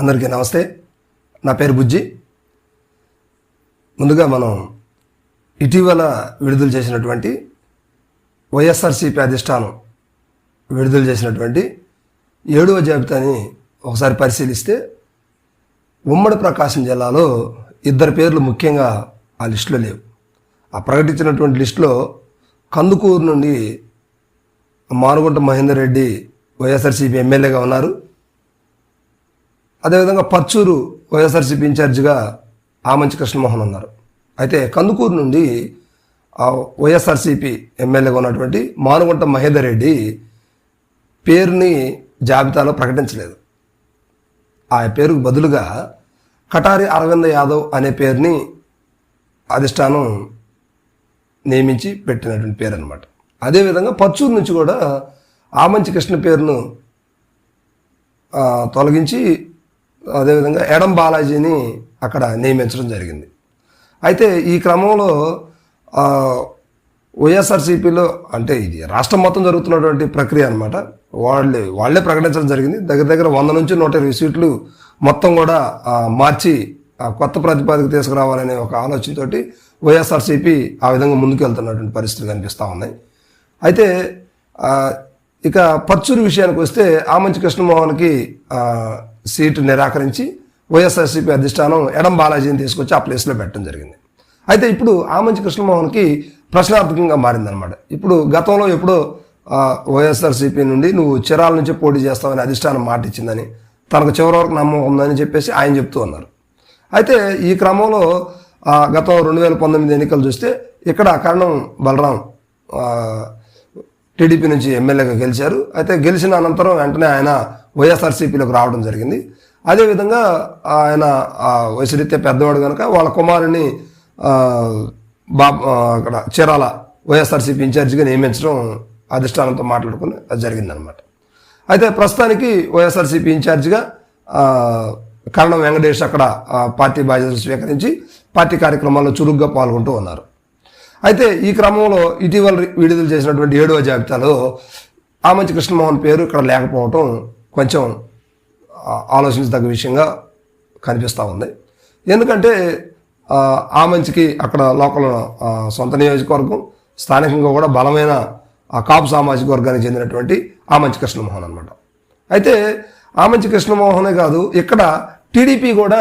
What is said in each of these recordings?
అందరికీ నమస్తే. నా పేరు బుజ్జి. ముందుగా మనం ఇటీవల విడుదల చేసినటువంటి వైఎస్ఆర్సీపీ అధిష్టానం విడుదల చేసినటువంటి ఏడవ జాబితాని ఒకసారి పరిశీలిస్తే ఉమ్మడి ప్రకాశం జిల్లాలో ఇద్దరు పేర్లు ముఖ్యంగా ఆ లిస్టులో లేవు. ఆ ప్రకటించినటువంటి లిస్టులో కందుకూరు నుండి మానుగుంట మహేందర్ రెడ్డి వైఎస్ఆర్సీపీ ఎమ్మెల్యేగా ఉన్నారు. అదేవిధంగా పర్చూరు వైఎస్ఆర్సీపీ ఇన్ఛార్జిగా ఆమంచి కృష్ణమోహన్ ఉన్నారు అయితే కందుకూరు నుండి వైఎస్ఆర్సీపీ ఎమ్మెల్యేగా ఉన్నటువంటి మానుగుంట మహేందర్ రెడ్డి పేరుని జాబితాలో ప్రకటించలేదు. ఆ పేరుకు బదులుగా కటారి అరవింద యాదవ్ అనే పేరుని అధిష్టానం నియమించి పెట్టినటువంటి పేరు అనమాట అదేవిధంగా పర్చూరు నుంచి కూడా ఆమంచి కృష్ణ పేరును తొలగించి అదేవిధంగా ఎడం బాలాజీని అక్కడ నియమించడం జరిగింది. అయితే ఈ క్రమంలో వైఎస్ఆర్సీపీలో అంటే ఇది రాష్ట్రం మొత్తం జరుగుతున్నటువంటి ప్రక్రియ అనమాట వాళ్ళే వాళ్ళే ప్రకటించడం జరిగింది. దగ్గర దగ్గర వంద నుంచి నూట ఇరవై సీట్లు మొత్తం కూడా మార్చి కొత్త ప్రతిపాదిక తీసుకురావాలనే ఒక ఆలోచనతోటి వైఎస్ఆర్సీపీ ఆ విధంగా ముందుకు వెళ్తున్నటువంటి పరిస్థితులు కనిపిస్తూ ఉన్నాయి. అయితే ఇక పచ్చూరు విషయానికి వస్తే ఆమంచి కృష్ణమోహన్కి సీటు నిరాకరించి వైఎస్ఆర్సీపీ అధిష్టానం ఎడం బాలాజీని తీసుకొచ్చి ఆ ప్లేస్లో పెట్టడం జరిగింది. అయితే ఇప్పుడు ఆమంచి కృష్ణమోహన్కి ప్రశ్నార్థకంగా మారిందనమాట ఇప్పుడు గతంలో ఎప్పుడో వైఎస్ఆర్సీపీ నుండి నువ్వు చిరాల నుంచి పోటీ చేస్తావని అధిష్టానం మాట ఇచ్చిందని తనకు చివరి వరకు నమ్మకం ఉందని చెప్పేసి ఆయన చెప్తూ ఉన్నారు. అయితే ఈ క్రమంలో గతం రెండు వేల పంతొమ్మిది ఎన్నికలు చూస్తే ఇక్కడ కరణం బలరాం టీడీపీ నుంచి ఎమ్మెల్యేగా గెలిచారు. అయితే గెలిచిన అనంతరం వెంటనే ఆయన వైఎస్ఆర్సీపీలోకి రావడం జరిగింది. అదేవిధంగా ఆయన ఆ, వయసురీత్యా పెద్దవాడు కనుక వాళ్ళ కుమారుని బా అక్కడ చీరాల వైఎస్ఆర్సీపీ ఇన్ఛార్జిగా నియమించడం అధిష్టానంతో మాట్లాడుకుని అది జరిగిందనమాట అయితే ప్రస్తుతానికి వైఎస్ఆర్సీపీ ఇన్ఛార్జిగా కరణం వెంకటేష్ అక్కడ పార్టీ బాధ్యతలు స్వీకరించి పార్టీ కార్యక్రమాల్లో చురుగ్గా పాల్గొంటూ ఉన్నారు. అయితే ఈ క్రమంలో ఇటీవల విడుదల చేసినటువంటి ఏడవ జాబితాలో ఆమంచి కృష్ణమోహన్ పేరు ఇక్కడ లేకపోవటం కొంచెం ఆలోచించదగ్గ విషయంగా కనిపిస్తూ ఉంది. ఎందుకంటే ఆ, మంచికి అక్కడ లోకల్ సొంత నియోజకవర్గం స్థానికంగా కూడా బలమైన ఆ కాపు సామాజిక వర్గానికి చెందినటువంటి ఆమంచి కృష్ణమోహన్ అనమాట అయితే ఆమంచి కృష్ణమోహనే కాదు ఇక్కడ టీడీపీ కూడా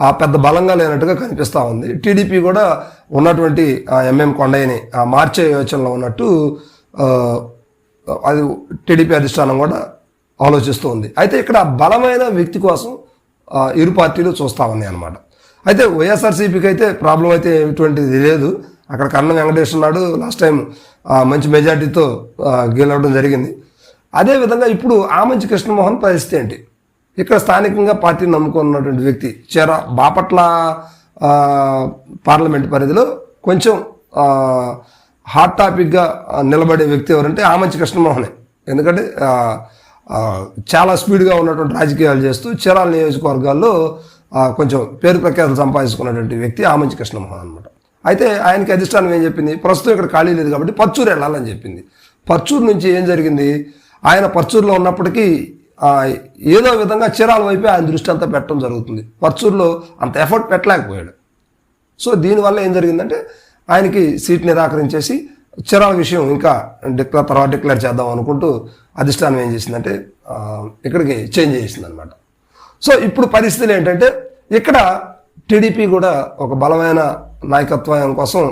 ఆ పెద్ద బలంగా లేనట్టుగా కనిపిస్తూ ఉంది. టీడీపీ కూడా ఉన్నటువంటి ఎంఎం కొండయ్యని మార్చే యోచనలో ఉన్నట్టు అది టీడీపీ అధిష్టానం కూడా ఆలోచిస్తూ ఉంది అయితే ఇక్కడ బలమైన వ్యక్తి కోసం ఇరు పార్టీలు చూస్తూ ఉన్నాయి అనమాట అయితే వైఎస్ఆర్సీపీకి అయితే ప్రాబ్లం అయితే ఎటువంటిది లేదు. అక్కడ కన్న వెంకటేశ్వర నాడు లాస్ట్ టైం మంచి మెజార్టీతో గెలవడం జరిగింది. అదేవిధంగా ఇప్పుడు ఆమంచి కృష్ణమోహన్ పరిస్థితి ఏంటి? ఇక్కడ స్థానికంగా పార్టీని నమ్ముకున్నటువంటి వ్యక్తి చేర బాపట్ల పార్లమెంట్ పరిధిలో కొంచెం హాట్ టాపిక్గా నిలబడే వ్యక్తి ఎవరంటే ఆమంచి కృష్ణమోహనే. ఎందుకంటే చాలా స్పీడ్గా ఉన్నటువంటి రాజకీయాలు చేస్తూ చీరాల నియోజకవర్గాల్లో కొంచెం పేరు ప్రఖ్యాతులు సంపాదించుకున్నటువంటి వ్యక్తి ఆమంచి కృష్ణమోహన్ అనమాట అయితే ఆయనకి అధిష్టానం ఏం చెప్పింది? ప్రస్తుతం ఇక్కడ ఖాళీ లేదు కాబట్టి పర్చూరు వెళ్ళాలని చెప్పింది. పర్చూరు నుంచి ఏం జరిగింది? ఆయన పర్చూరులో ఉన్నప్పటికీ ఏదో విధంగా చీరాల వైపే ఆయన దృష్టి అంతా పెట్టడం జరుగుతుంది. పర్చూరులో అంత ఎఫర్ట్ పెట్టలేకపోయాడు. సో దీనివల్ల ఏం జరిగిందంటే ఆయనకి సీట్ నిరాకరించేసి చిరాల విషయం ఇంకా డిక్లేర్ తర్వాత డిక్లేర్ చేద్దాం అనుకుంటూ అధిష్టానం ఏం చేసిందంటే ఇక్కడికి చేంజ్ చేసింది అనమాట సో ఇప్పుడు పరిస్థితులు ఏంటంటే ఇక్కడ టీడీపీ కూడా ఒక బలమైన నాయకత్వం కోసం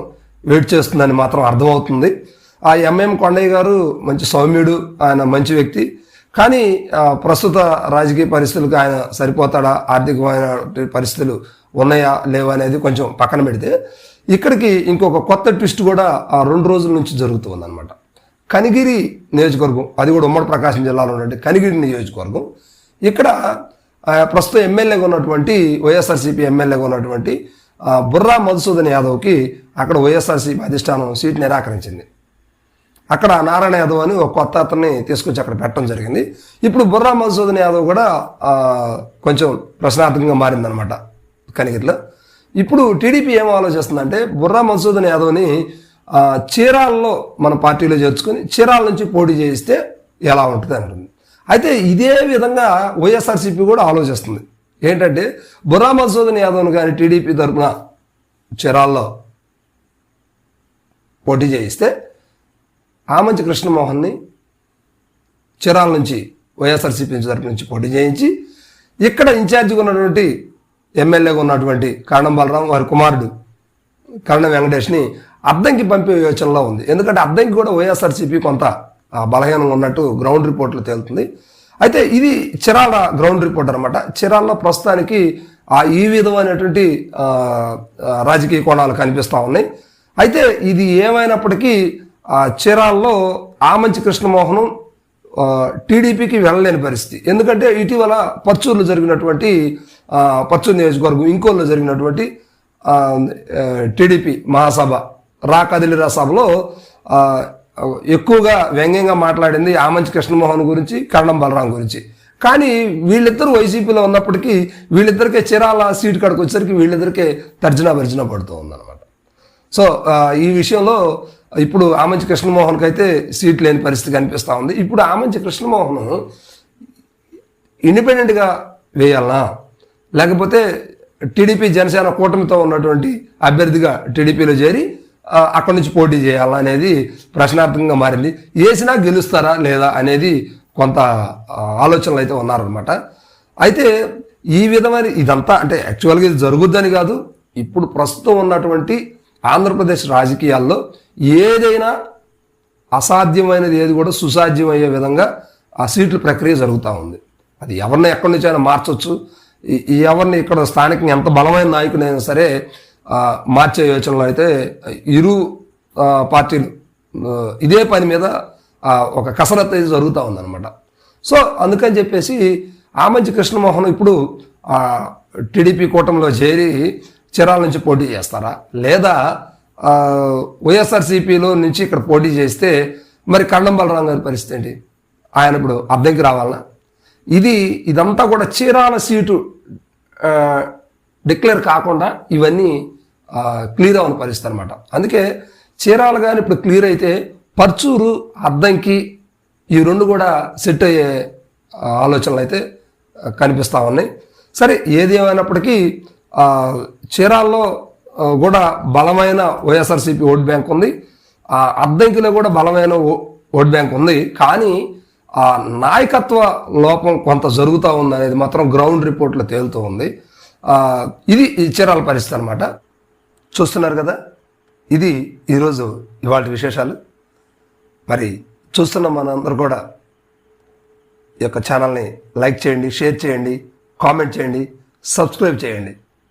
వెయిట్ చేస్తుందని మాత్రం అర్థమవుతుంది. ఆ ఎంఎం కొండయ్య గారు మంచి సౌమ్యుడు ఆయన మంచి వ్యక్తి. కానీ ప్రస్తుత రాజకీయ పరిస్థితులకు ఆయన సరిపోతాడా? ఆర్థికమైన పరిస్థితులు ఉన్నాయా? లేవా అనేది కొంచెం పక్కన పెడితే ఇక్కడికి ఇంకొక కొత్త ట్విస్ట్ కూడా ఆ రెండు రోజుల నుంచి జరుగుతుందన్నమాట. కనిగిరి నియోజకవర్గం అది కూడా ఉమ్మడి ప్రకాశం జిల్లాలో ఉన్నటువంటి కనిగిరి నియోజకవర్గం. ఇక్కడ ప్రస్తుతం ఎమ్మెల్యేగా ఉన్నటువంటి వైఎస్ఆర్సీపీ ఎమ్మెల్యేగా ఉన్నటువంటి బుర్రా మధుసూదన్ యాదవ్కి అక్కడ వైఎస్ఆర్సీపీ అధిష్టానం సీట్ నిరాకరించింది. అక్కడ నారాయణ యాదవ్ అని ఒక కొత్త అతన్ని తీసుకొచ్చి అక్కడ పెట్టడం జరిగింది. ఇప్పుడు బుర్రా మధుసూదన్ యాదవ్ కూడా కొంచెం ప్రశ్నార్థకంగా మారిందనమాట కనిగిరిలో. ఇప్పుడు టీడీపీ ఏం ఆలోచిస్తుందంటే బుర్రా మధుసూదన్ యాదవ్ని చీరాల్లో మన పార్టీలో చేర్చుకొని చీరాల నుంచి పోటీ చేయిస్తే ఎలా ఉంటుంది అంటుంది. అయితే ఇదే విధంగా వైఎస్ఆర్సీపీ కూడా ఆలోచిస్తుంది. ఏంటంటే బుర్రా మసూదన్ యాదవ్ను కానీ టీడీపీ తరఫున చీరాల్లో పోటీ చేయిస్తే ఆమంచి కృష్ణమోహన్ని చిరాల నుంచి వైఎస్ఆర్సీపీ తరపు నుంచి పోటీ చేయించి ఇక్కడ ఇన్ఛార్జిగా ఉన్నటువంటి ఎమ్మెల్యేగా ఉన్నటువంటి కారణం బలరాం వారి కుమారుడు కరణం వెంకటేష్ని అద్దంకి పంపే యోచనలో ఉంది. ఎందుకంటే అద్దంకి కూడా వైఎస్ఆర్సీపీ కొంత బలహీనంగా ఉన్నట్టు గ్రౌండ్ రిపోర్ట్లో తేలుతుంది. అయితే ఇది చిరాల గ్రౌండ్ రిపోర్ట్ అనమాట చిరాల్లో ప్రస్తుతానికి ఆ ఈ విధమైనటువంటి ఆ, రాజకీయ కోణాలు కనిపిస్తూ ఉన్నాయి. అయితే ఇది ఏమైనప్పటికీ చీరాల్లో ఆమంచి కృష్ణమోహనం టీడీపీకి వెళ్ళలేని పరిస్థితి. ఎందుకంటే ఇటీవల పర్చూరులో జరిగినటువంటి ఆ, పర్చూరు నియోజకవర్గం ఇంకోల్లో జరిగినటువంటి టీడీపీ మహాసభ రా కదిలిరా సభలో ఎక్కువగా వ్యంగ్యంగా మాట్లాడింది ఆమంచి కృష్ణమోహన్ గురించి కరణం బలరాం గురించి. కానీ వీళ్ళిద్దరూ వైసీపీలో ఉన్నప్పటికీ వీళ్ళిద్దరికే చీరాల సీట్ కాడికి వచ్చేసరికి వీళ్ళిద్దరికే తర్జనా భర్జన పడుతూ ఉందన్నమాట. సో ఈ విషయంలో ఇప్పుడు ఆమంచి కృష్ణమోహన్కి అయితే సీట్ లేని పరిస్థితి కనిపిస్తూ ఉంది. ఇప్పుడు ఆమంచి కృష్ణమోహన్ ఇండిపెండెంట్గా వేయాలనా? లేకపోతే టీడీపీ జనసేన కూటమితో ఉన్నటువంటి అభ్యర్థిగా టీడీపీలో చేరి అక్కడి నుంచి పోటీ చేయాలా అనేది ప్రశ్నార్థకంగా మారింది. వేసినా గెలుస్తారా లేదా అనేది కొంత ఆలోచనలు అయితే ఉన్నారనమాట అయితే ఈ విధమైన ఇదంతా అంటే యాక్చువల్గా ఇది జరుగుద్దని కాదు. ఇప్పుడు ప్రస్తుతం ఉన్నటువంటి ఆంధ్రప్రదేశ్ రాజకీయాల్లో ఏదైనా అసాధ్యమైనది ఏది కూడా సుసాధ్యమయ్యే విధంగా ఆ సీట్ల ప్రక్రియ జరుగుతూ ఉంది. అది ఎవరిని ఎక్కడి నుంచి అయినా మార్చవచ్చు ఎవరిని ఇక్కడ స్థానికంగా ఎంత బలమైన నాయకుడైనా సరే మార్చే యోచనలో అయితే ఇరు పార్టీలు ఇదే పని మీద ఒక కసరత్తు అయితే జరుగుతూ ఉందన్నమాట. సో అందుకని చెప్పేసి ఆమంచి కృష్ణమోహన్ ఇప్పుడు టీడీపీ కూటమిలో చేరి చీరాల నుంచి పోటీ చేస్తారా? లేదా వైఎస్ఆర్సీపీలో నుంచి ఇక్కడ పోటీ చేస్తే మరి కండం బలరాం గారి పరిస్థితి ఏంటి? ఆయన ఇప్పుడు అద్దెకి రావాలనా? ఇది ఇదంతా కూడా చీరాల సీటు డిక్లేర్ కాకుండా ఇవన్నీ క్లియర్ అవ్వని పరిస్థితి అనమాట అందుకే చీరాలు కానీ ఇప్పుడు క్లియర్ అయితే పర్చూరు అద్దంకి ఈ రెండు కూడా సెట్ అయ్యే ఆలోచనలు అయితే కనిపిస్తూ ఉన్నాయి. సరే ఏది ఏమైనప్పటికీ చీరాల్లో కూడా బలమైన వైఎస్ఆర్సీపీ ఓట్ బ్యాంక్ ఉంది. ఆ అద్దంకిలో కూడా బలమైన ఓ- ఓట్ బ్యాంక్ ఉంది. కానీ ఆ నాయకత్వ లోపం కొంత జరుగుతూ ఉంది అనేది మాత్రం గ్రౌండ్ రిపోర్ట్లో తేలుతూ ఉంది. ఇది ఈ చీరాల పరిస్థితి అనమాట చూస్తున్నారు కదా? ఇది ఈరోజు ఇవాళ విశేషాలు. మరి చూస్తున్న మనందరూ కూడా ఈ యొక్క ఛానల్ని లైక్ చేయండి షేర్ చేయండి కామెంట్ చేయండి సబ్స్క్రైబ్ చేయండి.